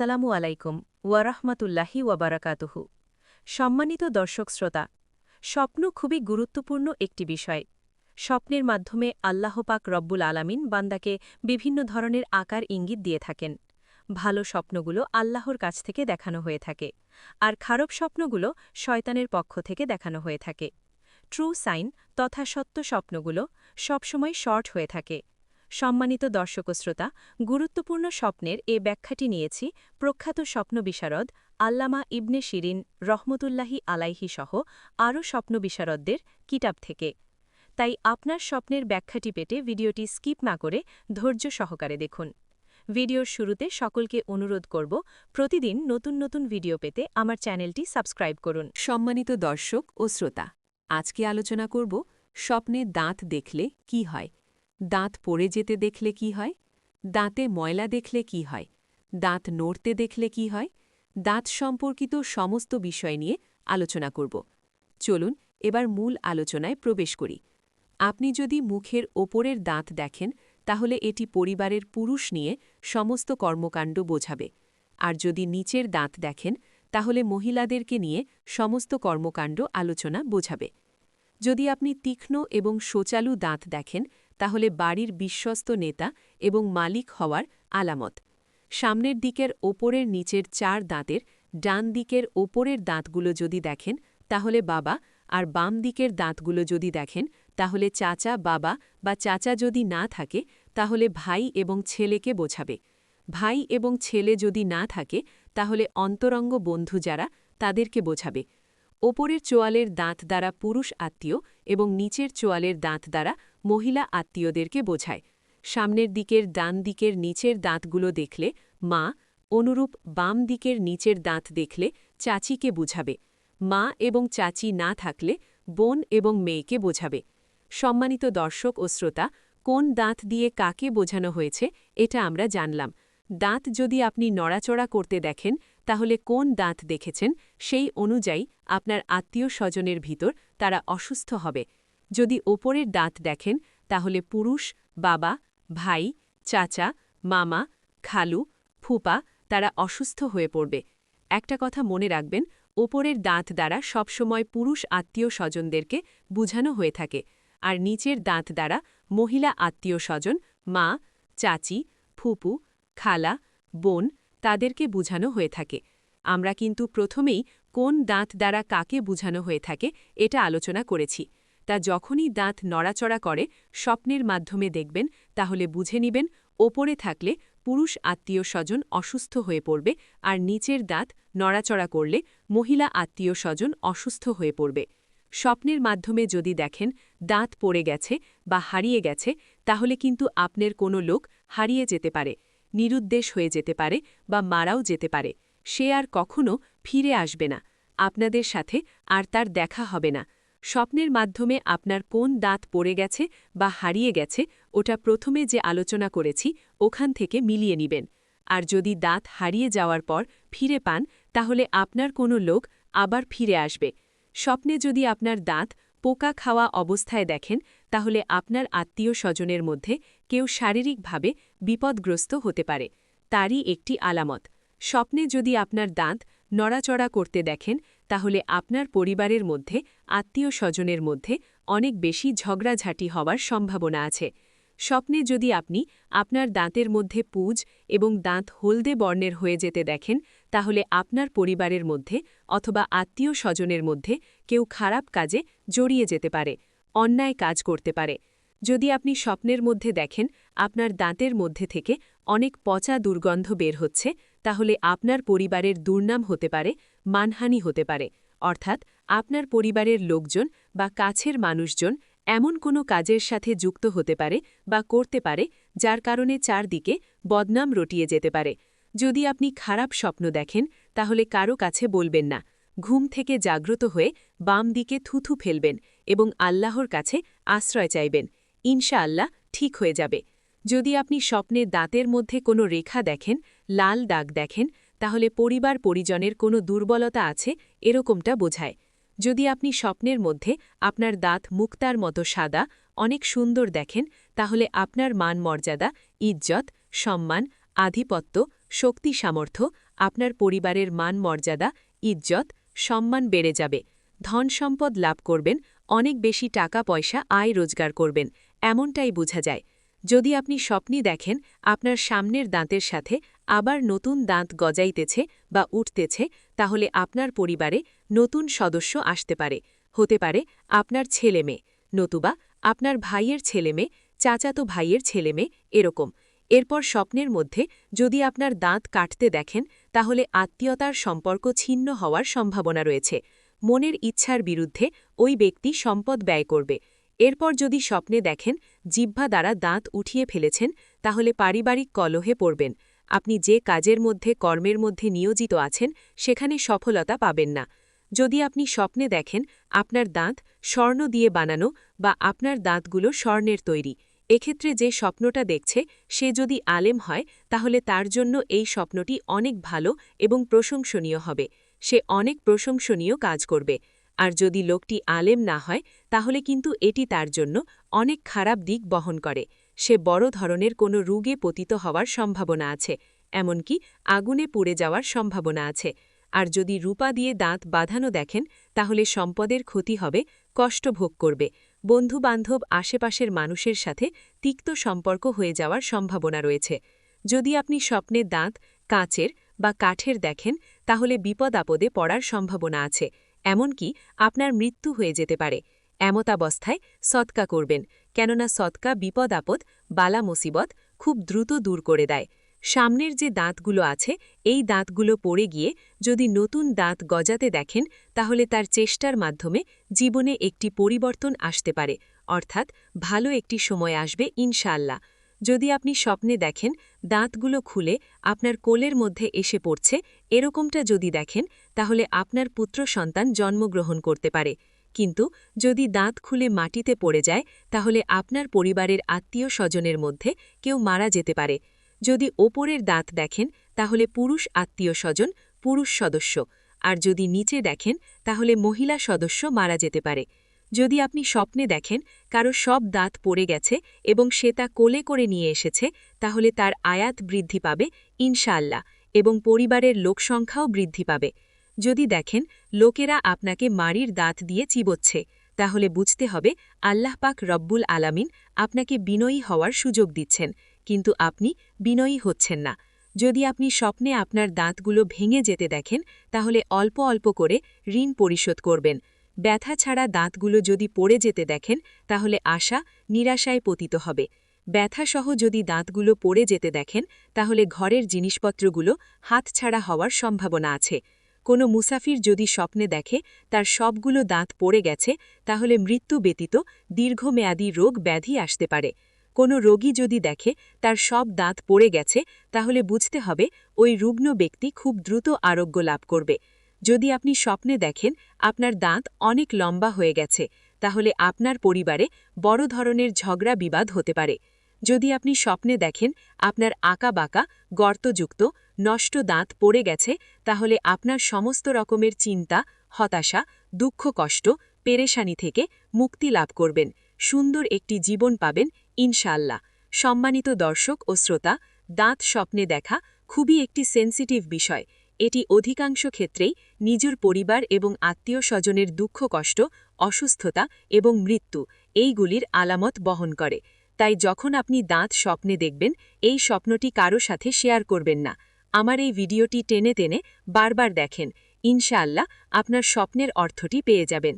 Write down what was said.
আসসালামু আলাইকুম, ওয়ারাহমাতুল্লাহি ওয়াবারাকাতুহু। সম্মানিত দর্শক শ্রোতা, স্বপ্ন খুবই গুরুত্বপূর্ণ একটি বিষয়। স্বপ্নের মাধ্যমে আল্লাহ পাক রব্বুল আলামিন বান্দাকে বিভিন্ন ধরনের আকার ইঙ্গিত দিয়ে থাকেন। ভালো স্বপ্নগুলো আল্লাহর কাছ থেকে দেখানো হয়ে থাকে, আর খারাপ স্বপ্নগুলো শয়তানের পক্ষ থেকে দেখানো হয়ে থাকে। ট্রু সাইন তথা সত্য স্বপ্নগুলো সবসময় শর্ট হয়ে থাকে সম্মানিত দর্শক শ্রোতা, গুরুত্বপূর্ণ স্বপ্নের এ ব্যাখ্যাটি নিয়েছি প্রখ্যাত স্বপ্ন বিশারদ আল্লামা ইবনে শিরিন রহমতুল্লাহি আলাইহি সহ আরও স্বপ্ন বিশারদদের কিতাব থেকে। তাই আপনার স্বপ্নের ব্যাখ্যাটি পেতে ভিডিওটি স্কিপ না করে ধৈর্য সহকারে দেখুন। ভিডিওর শুরুতে সকলকে অনুরোধ করব, প্রতিদিন নতুন নতুন ভিডিও পেতে আমার চ্যানেলটি সাবস্ক্রাইব করুন। সম্মানিত দর্শক ও শ্রোতা, আজকে আলোচনা করব স্বপ্নে দাঁত দেখলে কি হয়? দাঁত পড়ে যেতে দেখলে কি হয়? দাঁতে ময়লা দেখলে কি হয়? দাঁত নড়তে দেখলে কি হয়? দাঁত সম্পর্কিত সমস্ত বিষয় নিয়ে আলোচনা করব। চলুন এবার মূল আলোচনায় প্রবেশ করি। আপনি যদি মুখের ওপরের দাঁত দেখেন, তাহলে এটি পরিবারের পুরুষ নিয়ে সমস্ত কর্মকাণ্ড বোঝাবে। আর যদি নিচের দাঁত দেখেন, তাহলে মহিলাদেরকে নিয়ে সমস্ত কর্মকাণ্ড আলোচনা বোঝাবে। যদি আপনি তীক্ষ্ণ এবং সোচালু দাঁত দেখেন তাহলে বাড়ির বিশ্বস্ত নেতা এবং মালিক হওয়ার আলামত। সামনের দিকের ওপরের নিচের চার দাঁতের, ডান দিকের ওপরের দাঁতগুলো যদি দেখেন, তাহলে বাবা, আর বাম দিকের দাঁতগুলো যদি দেখেন, তাহলে চাচা, বাবা বা চাচা যদি না থাকে, তাহলে ভাই এবং ছেলেকে বোঝাবে। ভাই এবং ছেলে যদি না থাকে, তাহলে অন্তরঙ্গ বন্ধু যারা, তাদেরকে বোঝাবে। ওপরের চোয়ালের দাঁত দ্বারা পুরুষ আত্মীয় এবং নিচের চোয়ালের দাঁত দ্বারা মহিলা আত্মীয়দেরকে বোঝায়। সামনের দিকের ডান দিকের নিচের দাঁতগুলো দেখলে মা, অনুরূপ বাম দিকের নিচের দাঁত দেখলে চাচিকে বুঝাবে। মা এবং চাচি না থাকলে বোন এবং মেয়েকে বোঝাবে। সম্মানিত দর্শক ও শ্রোতা, কোন দাঁত দিয়ে কাকে বোঝানো হয়েছে এটা আমরা জানলাম। দাঁত যদি আপনি নড়াচড়া করতে দেখেন, তাহলে কোন দাঁত দেখেছেন সেই অনুযায়ী আপনার আত্মীয় স্বজনের ভিতর তারা অসুস্থ হবে। যদি ওপরের দাঁত দেখেন, তাহলে পুরুষ, বাবা, ভাই, চাচা, মামা, খালু, ফুপা, তারা অসুস্থ হয়ে পড়বে। একটা কথা মনে রাখবেন, ওপরের দাঁত দ্বারা সবসময় পুরুষ আত্মীয় স্বজনদেরকে বুঝানো হয়ে থাকে, আর নিচের দাঁত দ্বারা মহিলা আত্মীয় স্বজন, মা, চাচি, ফুপু, খালা, বোন, তাদেরকে বুঝানো হয়ে থাকে। আমরা কিন্তু প্রথমেই কোন দাঁত দ্বারা কাকে বুঝানো হয়ে থাকে, এটা আলোচনা করেছি। তা যখনই দাঁত নড়াচড়া করে স্বপ্নের মাধ্যমে দেখবেন, তাহলে বুঝে নিবেন ওপরে থাকলে পুরুষ আত্মীয় স্বজন অসুস্থ হয়ে পড়বে আর নিচের দাঁত নড়াচড়া করলে মহিলা আত্মীয় স্বজন অসুস্থ হয়ে পড়বে। স্বপ্নের মাধ্যমে যদি দেখেন দাঁত পড়ে গেছে বা হারিয়ে গেছে, তাহলে কিন্তু আপনার কোনো লোক হারিয়ে যেতে পারে, নিরুদ্দেশ হয়ে যেতে পারে বা মারাও যেতে পারে। সে আর কখনো ফিরে আসবে না। আপনাদের সাথে আর তার দেখা হবে না। স্বপ্নের মাধ্যমে আপনার কোন দাঁত পড়ে গেছে বা হারিয়ে গেছে ওটা প্রথমে যে আলোচনা করেছি ওখান থেকে মিলিয়ে নিবেন। আর যদি দাঁত হারিয়ে যাওয়ার পর ফিরে পান, তাহলে আপনার কোনো লোক আবার ফিরে আসবে। স্বপ্নে যদি আপনার দাঁত পোকা খাওয়া অবস্থায় দেখেন, তাহলে আপনার আত্মীয় স্বজনের মধ্যে কেউ শারীরিকভাবে বিপদগ্রস্ত হতে পারে। তারই একটি আলামত। স্বপ্নে যদি আপনার দাঁত নড়াচড়া করতে দেখেন, তাহলে আপনার পরিবারের মধ্যে, আত্মীয় স্বজনের মধ্যে অনেক বেশি ঝগড়াঝাঁটি হওয়ার সম্ভাবনা আছে। স্বপ্নে যদি আপনি আপনার দাঁতের মধ্যে পুজ এবং দাঁত হলদে বর্ণের হয়ে যেতে দেখেন, তাহলে আপনার পরিবারের মধ্যে অথবা আত্মীয় স্বজনের মধ্যে কেউ খারাপ কাজে জড়িয়ে যেতে পারে, অন্যায় কাজ করতে পারে। যদি আপনি স্বপ্নের মধ্যে দেখেন, আপনার দাঁতের মধ্যে থেকে অনেক পচা দুর্গন্ধ বের হচ্ছে তাহলে আপনার পরিবারের দুর্নাম হতে পারে, মানহানি হতে পারে। অর্থাৎ আপনার পরিবারের লোকজন বা কাছের মানুষজন এমন কোনো কাজের সাথে যুক্ত হতে পারে বা করতে পারে, যার কারণে চারদিকে বদনাম রটিয়ে যেতে পারে। যদি আপনি খারাপ স্বপ্ন দেখেন, তাহলে কারও কাছে বলবেন না। ঘুম থেকে জাগ্রত হয়ে বাম দিকে থুথু ফেলবেন এবং আল্লাহর কাছে আশ্রয় চাইবেন। ইনশা আল্লাহ ঠিক হয়ে যাবে। যদি আপনি স্বপ্নে দাঁতের মধ্যে কোনো রেখা দেখেন লাল দাগ দেখেন, তাহলে পরিবার পরিজনের কোনো দুর্বলতা আছে, এরকমটা বোঝায়। যদি আপনি স্বপ্নের মধ্যে আপনার দাঁত মুক্তার মতো সাদা, অনেক সুন্দর দেখেন, তাহলে আপনার মান মর্যাদা, ইজ্জত, সম্মান, আধিপত্য, শক্তি সামর্থ্য, আপনার পরিবারের মান মর্যাদা, ইজ্জত, সম্মান বেড়ে যাবে। ধন সম্পদ লাভ করবেন, অনেক বেশি টাকা পয়সা আয় রোজগার করবেন, এমনটাই বোঝা যায়। যদি আপনি স্বপ্নি দেখেন, আপনার সামনের দাঁতের সাথে আবার নতুন দাঁত গজাইতেছে বা উঠতেছে, তাহলে আপনার পরিবারে নতুন সদস্য আসতে পারে। হতে পারে আপনার ছেলে মেয়ে, নতুবা আপনার ভাইয়ের ছেলে মেয়ে, চাচাতো ভাইয়ের ছেলে মেয়ে, এরকম। এরপর স্বপ্নের মধ্যে যদি আপনার দাঁত কাটতে দেখেন, তাহলে আত্মীয়তার সম্পর্ক ছিন্ন হওয়ার সম্ভাবনা রয়েছে। মনের ইচ্ছার বিরুদ্ধে ওই ব্যক্তি সম্পদ ব্যয় করবে। এরপর যদি স্বপ্নে দেখেন, জিহ্বা দ্বারা দাঁত উঠিয়ে ফেলেছেন, তাহলে পারিবারিক কলহে পড়বেন। আপনি যে কাজের মধ্যে, কর্মের মধ্যে নিয়োজিত আছেন, সেখানে সফলতা পাবেন না। যদি আপনি স্বপ্নে দেখেন, আপনার দাঁত স্বর্ণ দিয়ে বানানো বা আপনার দাঁতগুলো স্বর্ণের তৈরি, এক্ষেত্রে যে স্বপ্নটা দেখছে, সে যদি আলেম হয়, তাহলে তার জন্য এই স্বপ্নটি অনেক ভালো এবং প্রশংসনীয় হবে। সে অনেক প্রশংসনীয় কাজ করবে। আর যদি লোকটি আলেম না হয়, তাহলে কিন্তু এটি তার জন্য অনেক খারাপ দিক বহন করে। সে বড় ধরনের কোনো রোগে পতিত হওয়ার সম্ভাবনা আছে, এমনকি আগুনে পুড়ে যাওয়ার সম্ভাবনা আছে। আর যদি রূপা দিয়ে দাঁত বাঁধানো দেখেন, তাহলে সম্পদের ক্ষতি হবে, কষ্ট ভোগ করবে। বন্ধুবান্ধব, আশেপাশের মানুষের সাথে তিক্ত সম্পর্ক হয়ে যাওয়ার সম্ভাবনা রয়েছে। যদি আপনি স্বপ্নে দাঁত, কাঁচের বা কাঠের দেখেন, তাহলে বিপদ আপদে পড়ার সম্ভাবনা আছে। এমনকি আপনার মৃত্যু হয়ে যেতে পারে। এমতাবস্থায় সৎকা করবেন। কেননা সৎকা বিপদ আপদ, বালা মুসিবত খুব দ্রুত দূর করে দেয়। সামনের যে দাঁতগুলো আছে, এই দাঁতগুলো পড়ে গিয়ে যদি নতুন দাঁত গজাতে দেখেন, তাহলে তার চেষ্টার মাধ্যমে জীবনে একটি পরিবর্তন আসতে পারে, অর্থাৎ ভালো একটি সময় আসবে ইনশাল্লাহ যদি আপনি স্বপ্নে দেখেন, দাঁতগুলো খুলে আপনার কোলের মধ্যে এসে পড়ছে, এরকমটা যদি দেখেন, তাহলে আপনার পুত্র সন্তান জন্মগ্রহণ করতে পারে। কিন্তু যদি দাঁত খুলে মাটিতে পড়ে যায়, তাহলে আপনার পরিবারের আত্মীয় স্বজনের মধ্যে কেউ মারা যেতে পারে। যদি ওপরের দাঁত দেখেন, তাহলে পুরুষ আত্মীয় স্বজন পুরুষ সদস্য। আর যদি নিচে দেখেন, তাহলে মহিলা সদস্য মারা যেতে পারে। যদি আপনি স্বপ্নে দেখেন, কারও সব দাঁত পড়ে গেছে এবং সে তা কোলে করে নিয়ে এসেছে, তাহলে তার আয়াত বৃদ্ধি পাবে, ইনশাআল্লাহ, এবং পরিবারের লোকসংখ্যাও বৃদ্ধি পাবে। যদি দেখেন, লোকেরা আপনাকে মারির দাঁত দিয়ে চিবোচ্ছে, তাহলে বুঝতে হবে আল্লাহ পাক রব্বুল আলামিন আপনাকে বিনয়ী হওয়ার সুযোগ দিচ্ছেন, কিন্তু আপনি বিনয়ী হচ্ছেন না। যদি আপনি স্বপ্নে আপনার দাঁতগুলো ভেঙে যেতে দেখেন, তাহলে অল্প অল্প করে ঋণ পরিশোধ করবেন। ব্যথা ছাড়া দাঁতগুলো যদি পড়ে যেতে দেখেন, তাহলে আশা নিরাশায় পতিত হবে। ব্যথাসহ যদি দাঁতগুলো পড়ে যেতে দেখেন, তাহলে ঘরের জিনিসপত্রগুলো হাতছাড়া হওয়ার সম্ভাবনা আছে। কোনো মুসাফির যদি স্বপ্নে দেখে, তার সবগুলো দাঁত পড়ে গেছে, তাহলে মৃত্যু ব্যতীত দীর্ঘমেয়াদী রোগ ব্যাধি আসতে পারে। কোনো রোগী যদি দেখে, তার সব দাঁত পড়ে গেছে, তাহলে বুঝতে হবে, ওই রুগ্ন ব্যক্তি খুব দ্রুত আরোগ্য লাভ করবে। যদি আপনি স্বপ্নে দেখেন, আপনার দাঁত অনেক লম্বা হয়ে গেছে, তাহলে আপনার পরিবারে বড় ধরনের ঝগড়া বিবাদ হতে পারে। যদি আপনি স্বপ্নে দেখেন, আপনার আঁকা বাঁকা গর্তযুক্ত নষ্ট দাঁত পড়ে গেছে, তাহলে আপনার সমস্ত রকমের চিন্তা, হতাশা, দুঃখ, কষ্ট, পেরেশানি থেকে মুক্তি লাভ করবেন। সুন্দর একটি জীবন পাবেন ইনশাল্লাহ সম্মানিত দর্শক ও শ্রোতা, দাঁত স্বপ্নে দেখা খুবই একটি সেন্সিটিভ বিষয়। এটি অধিকাংশ ক্ষেত্রেই নিজের পরিবার এবং আত্মীয় স্বজনের দুঃখ, কষ্ট, অসুস্থতা এবং মৃত্যু এইগুলির আলামত বহন করে। তাই যখন আপনি দাঁত স্বপ্নে দেখবেন, এই স্বপ্নটি কারও সাথে শেয়ার করবেন না। আমার এই ভিডিওটি টেনে টেনে বারবার দেখেন। ইনশাআল্লাহ আপনার স্বপ্নের অর্থটি পেয়ে যাবেন।